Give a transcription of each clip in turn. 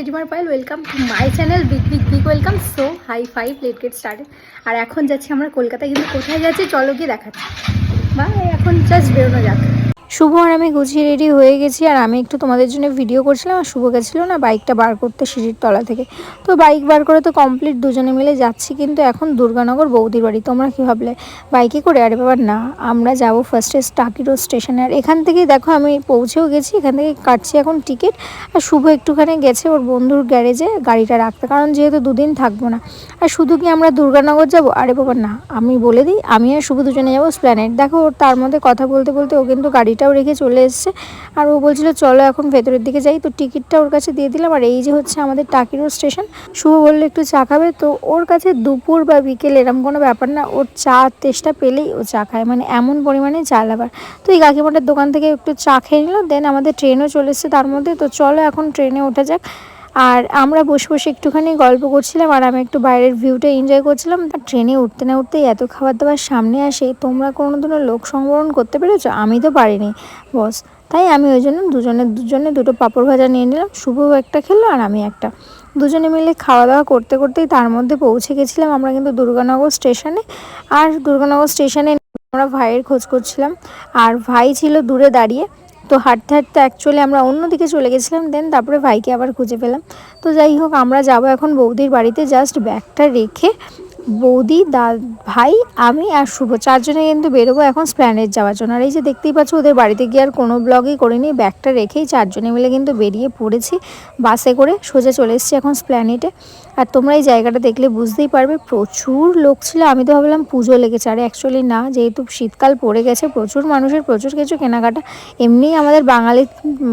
রেডিমার pile welcome to my channel big big big welcome so hi five let get started আর এখন যাচ্ছি আমরা কলকাতায়, কিন্তু কোথায় যাচ্ছি, চলো গিয়ে দেখাচ্ছি। বা এখন জাস্ট বেরোনো যাক। শুভ আর আমি গুছিয়ে রেডি হয়ে গেছি। আর আমি একটু তোমাদের জন্য ভিডিও করছিলাম আর শুভ গেছিল না বাইকটা বার করতে সিঁড়ির তলা থেকে। তো বাইক বার করে তো কমপ্লিট দুজনে মিলে যাচ্ছি কিন্তু এখন দুর্গানগর বৌদির বাড়ি। তোমরা কী ভাবলে? বাইকে করে? আরে বাবা, না। আমরা যাব ফার্স্টে টাকি রোড স্টেশনে আর এখান থেকেই দেখো আমি পৌঁছেও গেছি। এখান থেকে কাটছি এখন টিকিট আর শুভ একটুখানি গেছে ওর বন্ধুর গ্যারেজে গাড়িটা রাখতে। কারণ যেহেতু দুদিন থাকব না। আর শুধু কি আমরা দুর্গানগর যাব? আরে বাবা, না। আমি বলে দিই, আমি আর শুভ দুজনে যাব স্প্ল্যানেট দেখো তার মধ্যে কথা বলতে বলতে ও কিন্তু গাড়িটাও রেখে চলে এসছে। আর ও বলছিল, চলো এখন ভেতরের দিকে যাই। তো টিকিটটা ওর কাছে দিয়ে দিলাম। আর এই যে হচ্ছে আমাদের টাকিরো স্টেশন। শুভ বলল, একটু চা খাবে? তো ওর কাছে দুপুর বা বিকেল এরম কোনো ব্যাপার না। ওর চা তেষ্টা পেলেই ও চা খায়। মানে এমন পরিমাণে চা লাভার তো এই কাকিমাটার দোকান থেকে একটু চা খেয়ে নিল। দেন আমাদের ট্রেনও চলে এসছে তার মধ্যে। তো চলো এখন ট্রেনে ওঠা যাক। আর আমরা বসে বসে একটুখানি গল্প করছিলাম আর আমি একটু বাইরের ভিউটা এনজয় করছিলাম। আর ট্রেনে উঠতে না উঠতেই এত খাবার দাবার সামনে আসে, তোমরা কোনো দিনও লোক সংবরণ করতে পেরেছ? আমি তো পারিনি বস তাই আমি ওই জন্য দুজনে দুজনে দুটো পাঁপড় ভাজা নিয়ে নিলাম। শুভ একটা খেলো আর আমি একটা। দুজনে মিলে খাওয়া দাওয়া করতে করতেই তার মধ্যে পৌঁছে গেছিলাম আমরা কিন্তু দুর্গানগর স্টেশনে আর দুর্গানগর স্টেশনে আমরা ভাইয়ের খোঁজ করছিলাম। আর ভাই ছিল দূরে দাঁড়িয়ে। তো হাঁটতে হাঁটতে অ্যাকচুয়ালি আমরা অন্যদিকে চলে গেছিলাম দেন তারপরে ভাইকে আবার খুঁজে পেলাম। তো যাই হোক, আমরা যাব এখন বৌদির বাড়িতে জাস্ট ব্যাগটা রেখে বৌদি, দা, ভাই, আমি আর শুভ। চারজনে কিন্তু বেরোবো এখন স্প্ল্যানেট যাওয়ার জন্য। আর এই যে দেখতেই পাচ্ছ, ওদের বাড়িতে গিয়ে আর কোনো ব্লগই করিনি। ব্যাগটা রেখেই চারজনে মিলে কিন্তু বেরিয়ে পড়েছি বাসে করে। সোজা চলে এসেছি এখন স্প্ল্যানেটে আর তোমরা এই জায়গাটা দেখলে বুঝতেই পারবে, প্রচুর লোক ছিল। আমি তো ভাবলাম পুজো লেগেছে। আর অ্যাকচুয়ালি না, যেহেতু শীতকাল পড়ে গেছে, প্রচুর মানুষের প্রচুর কিছু কেনাকাটা। এমনিই আমাদের বাঙালি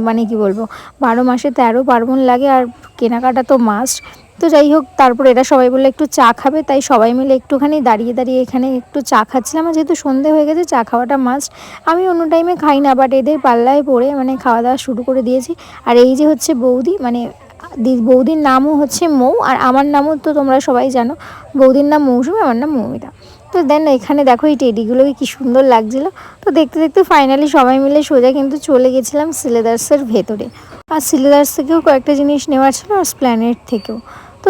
মানে কি বলব, বারো মাসে তেরো পার্বণ লাগে আর কেনাকাটা তো মাস্ট তো যাই হোক, তারপর এরা সবাই বললে একটু চা খাবে, তাই সবাই মিলে একটুখানি দাঁড়িয়ে দাঁড়িয়ে এখানে একটু চা খাচ্ছিলাম। আর যেহেতু সন্ধে হয়ে গেছে, চা খাওয়াটা মাস্ট আমি অন্য টাইমে খাই না বাট এদের পাল্লায় পড়ে মানে খাওয়া দাওয়া শুরু করে দিয়েছি। আর এই যে হচ্ছে বৌদি মানে বৌদির নামও হচ্ছে মৌ, আর আমার নামও তো তোমরা সবাই জানো। বৌদির নাম মৌসুমি, আমার নাম মৌমিতা। তো দেন এখানে দেখো এই টেডিগুলোকে কি সুন্দর লাগছিল। তো দেখতে দেখতে ফাইনালি সবাই মিলে সোজা কিন্তু চলে গেছিলাম সিলেদার্সের ভেতরে। আর সিলেদার্স থেকেও কয়েকটা জিনিস নেওয়ার ছিল, আর স্প্ল্যানেট থেকেও।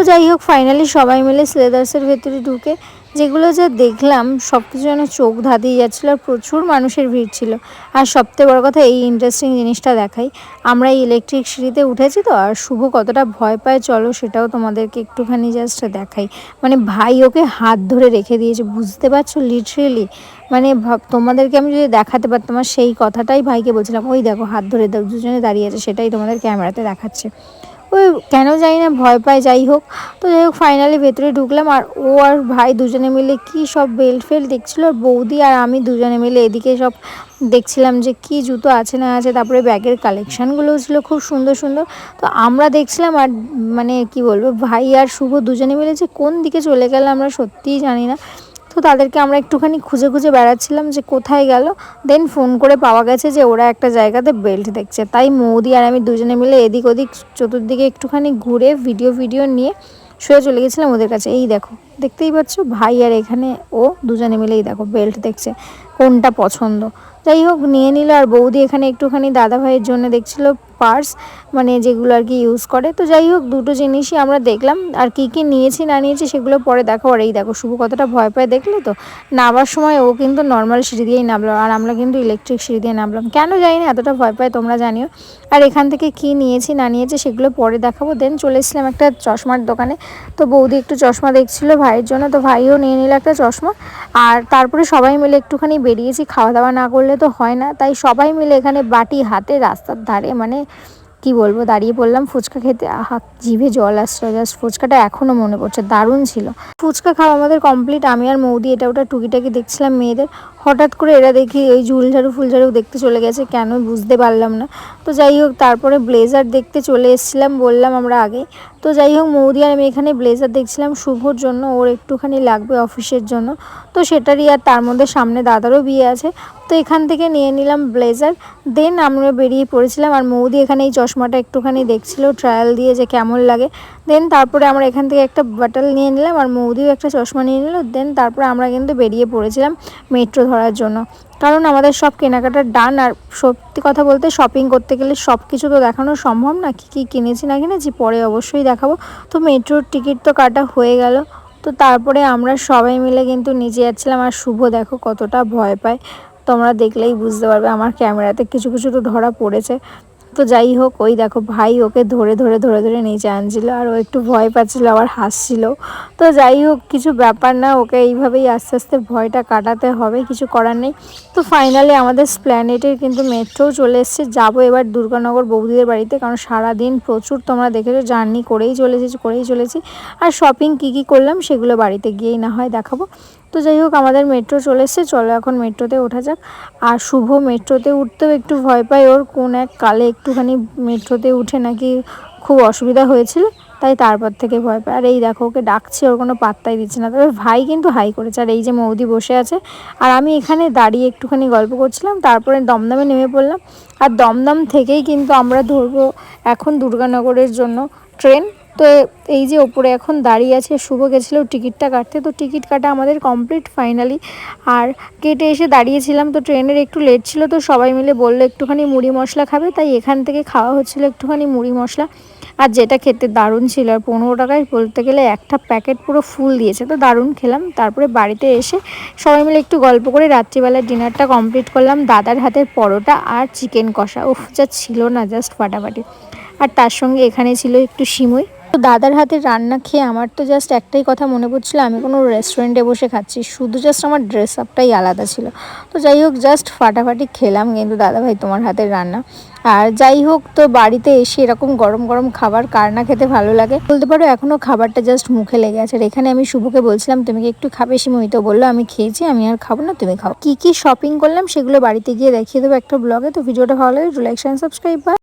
তো যাই হোক ফাইনালি সবাই মিলে সিলেদার্সের ভেতরে ঢুকে যেগুলো যা দেখলাম সব কিছু যেন চোখ ধাঁধিয়ে যাচ্ছিল আর প্রচুর মানুষের ভিড় ছিল। আর সবথেকে বড় কথা এই ইন্টারেস্টিং জিনিসটা দেখাই। আমরা এই ইলেকট্রিক সিঁড়িতে উঠেছি তো আর শুভ কতটা ভয় পায় চলো সেটাও তোমাদেরকে একটুখানি জাস্ট দেখাই। মানে ভাই ওকে হাত ধরে রেখে দিয়েছে বুঝতে পারছ? লিটারেলি মানে তোমাদেরকে আমি যদি দেখাতে পারতাম আর সেই কথাটাই ভাইকে বলছিলাম ওই দেখো হাত ধরে দাও, দুজনে দাঁড়িয়ে আছে সেটাই তোমাদের ক্যামেরাতে দেখাচ্ছে। ওই কেন জানি না, ভয় পায়, যাই হোক। তো যাই হোক ফাইনালি ভেতরে ঢুকলাম আর ও আর ভাই দুজনে মিলে কি সব বেল্ট ফেল্ট দেখছিলো, আর বৌদি আর আমি দুজনে মিলে এদিকে সব দেখছিলাম যে কি জুতো আছে না আছে, তারপরে ব্যাগের কালেকশানগুলোও ছিল খুব সুন্দর সুন্দর। তো আমরা দেখছিলাম আর মানে কি বলব, ভাই আর শুভ দুজনে মিলে যে কোন দিকে চলে গেল আমরা সত্যিই জানি না। তাদেরকে আমরা একটুখানি খুঁজে খুঁজে বেড়াচ্ছিলাম যে কোথায় গেল। দেন ফোন করে পাওয়া গেছে যে ওরা একটা জায়গাতে বেল্ট দেখছে। তাই মৌদি আর আমি দুজনে মিলে এদিক ওদিক চতুর্দিকে একটুখানি ঘুরে ভিডিও ভিডিও নিয়ে শুয়ে চলে গেছিলাম ওদের কাছে। এই দেখো, দেখতেই পাচ্ছ ভাই আর এখানে ও দুজনে মিলেই দেখো বেল্ট দেখছে, কোনটা পছন্দ। যাই হোক, নিয়ে নিল আর বৌদি এখানে একটুখানি দাদা ভাইয়ের জন্য দেখছিল পার্স মানে যেগুলো আর কি ইউজ করে। তো যাই হোক, দুটো জিনিসই আমরা দেখলাম। আর কি কি নিয়েছি, না নিয়েছি, সেগুলো পরে দেখো আর এই দেখো, শুভ কতটা ভয় পায় দেখলে তো? নামার সময় ও কিন্তু নর্মাল সিঁড়ি দিয়েই নামলো। আর আমরা কিন্তু ইলেকট্রিক সিঁড়ি দিয়ে নামলাম। কেন জানি না, এতটা ভয় পায়, তোমরা জানিও। আর এখান থেকে কি নিয়েছি, না নিয়েছি, সেগুলো পরে দেখাবো। দেন চলে এসেছিলাম একটা চশমার দোকানে। তো বৌদি একটু চশমা দেখছিল ভাইয়ের জন্য। তো ভাইও নিয়ে নিল একটা চশমা। আর তারপরে সবাই মিলে একটুখানি বেরিয়েছি। খাওয়া দাওয়া না করলে তো হয় না। তাই সবাই মিলে এখানে বাটি হাতে রাস্তার ধারে মানে কি বলব, দাঁড়িয়ে পড়লাম ফুচকা খেতে, আহা, জিভে জল আসছে জাস্ট ফুচকাটা এখনও মনে পড়ছে, দারুণ ছিল। ফুচকা খাওয়া আমাদের কমপ্লিট আমি আর মৌদি এটা ওটা টুকিটাকি দেখছিলাম মেয়েদের, হঠাৎ করে এরা দেখি ওই ঝুলঝাড়ু ফুলঝাড়ু দেখতে চলে গেছে, কেন বুঝতে পারলাম না। তো যাই হোক, তারপরে ব্লেজার দেখতে চলে এসেছিলাম, বললাম আমরা আগে তো যাই হোক মৌদি আর আমি এখানে ব্লেজার দেখছিলাম শুভর জন্য, ওর একটুখানি লাগবে অফিসের জন্য। তো সেটারই আর তার মধ্যে সামনে দাদারও বিয়ে আছে। তো এখান থেকে নিয়ে নিলাম ব্লেজার দেন আমরা বেরিয়ে পড়েছিলাম আর মৌদি এখানে এই চশমাটা একটুখানি দেখছিল ট্রায়াল দিয়ে যে কেমন লাগে। দেন তারপরে আমরা এখান থেকে একটা বাটল নিয়ে নিলাম আর মৌদিও একটা চশমা নিয়ে নিল দেন তারপরে আমরা কিন্তু বেরিয়ে পড়েছিলাম মেট্রো ধরার জন্য। কারণ আমাদের সব কেনাকাটার ডান আর সত্যি কথা বলতে শপিং করতে গেলে সব কিছু তো দেখানো সম্ভব না। কী কী কিনেছি না কিনেছি পরে অবশ্যই দেখাবো। তো মেট্রোর টিকিট তো কাটা হয়ে গেল। তো তারপরে আমরা সবাই মিলে কিন্তু নিজে যাচ্ছিলাম। আর শুভ দেখো কতটা ভয় পায়। তোমরা দেখলেই বুঝতে পারবে আমার ক্যামেরাতে কিছু কিছু তো ধরা পড়েছে। তো যাই হোক, ওই দেখো ভাই ওকে ধরে ধরে ধরে ধরে নিচে আনছিল আর ও একটু ভয় পাচ্ছিল, আবার হাসছিল। তো যাই হোক, কিছু ব্যাপার না, ওকে এইভাবেই আস্তে আস্তে ভয়টা কাটাতে হবে, কিছু করার নেই। তো ফাইনালি আমাদের স্প্ল্যানেটের কিন্তু মেট্রোও চলে এসছে। যাব এবার দুর্গানগর বৌদিদের বাড়িতে, কারণ সারাদিন প্রচুর তোমরা দেখেছ জার্নি করেই চলেছি করেই চলেছি। আর শপিং কী কী করলাম, সেগুলো বাড়িতে গিয়েই না হয় দেখাবো। তো যাই হোক, আমাদের মেট্রো চলে এসছে। চলো এখন মেট্রোতে ওঠা যাক। আর শুভ মেট্রোতে উঠতেও একটু ভয় পায়। ওর কোন এক কালে একটুখানি মেট্রোতে উঠে নাকি খুব অসুবিধা হয়েছিল, তাই তারপর থেকে ভয় পায়। আর এই দেখো, ওকে ডাকছে, ওর কোনো পাত্তাই দিচ্ছে না। তবে ভাই কিন্তু হাই করেছে। আর এই যে মৌদি বসে আছে। আর আমি এখানে দাঁড়িয়ে একটুখানি গল্প করছিলাম। তারপরে দমদমে নেমে পড়লাম। আর দমদম থেকেই কিন্তু আমরা ধরবো এখন দুর্গানগরের জন্য ট্রেন। তো এই যে ওপরে এখন দাঁড়িয়ে আছে, শুভ গেছিল টিকিটটা কাটতে, তো টিকিট কাটা আমাদের কমপ্লিট ফাইনালি আর কেটে এসে দাঁড়িয়েছিলাম, তো ট্রেনের একটু লেট ছিল, তো সবাই মিলে বলল একটুখানি মুড়ি মশলা খাবে, তাই এখান থেকে খাওয়া হচ্ছিল একটুখানি মুড়ি মশলা। আর যেটা খেতে দারুণ ছিল, আর পনেরো টাকায় বলতে গেলে একটা প্যাকেট পুরো ফুল দিয়েছে, তো দারুণ খেলাম। তারপরে বাড়িতে এসে সবাই মিলে একটু গল্প করে রাত্রিবেলার ডিনারটা কমপ্লিট করলাম, দাদার হাতের পরোটা আর চিকেন কষা। উফ, যা ছিল না জাস্ট ফাটাফাটি। আর তার সঙ্গে এখানে ছিল একটু সিমুই। তো দাদার হাতের রান্না খেয়ে আমার তো জাস্ট একটাই কথা মনে পড়ছিল, আমি কোনো রেস্টুরেন্টে বসে খাচ্ছি। শুধু জাস্ট আমার ড্রেস আপটাই আলাদা ছিল। তো যাই হোক জাস্ট ফাটাফাটি খেলাম কিন্তু দাদা ভাই তোমার হাতের রান্না। আর যাই হোক, তো বাড়িতে এসে এরকম গরম গরম খাবার কার না খেতে ভালো লাগে? বলতে পারো এখনও খাবারটা জাস্ট মুখে লেগে আছে। আর এখানে আমি শুভকে বলছিলাম, তুমি কি একটু খাবে? সিমুই তো বলল, আমি খেয়েছি, আমি আর খাব না, তুমি খাও। কি কি শপিং করলাম সেগুলো বাড়িতে গিয়ে দেখিয়ে দেবো একটা ব্লগে তো ভিডিওটা ভালো লাগে লাইক সাবস্ক্রাইব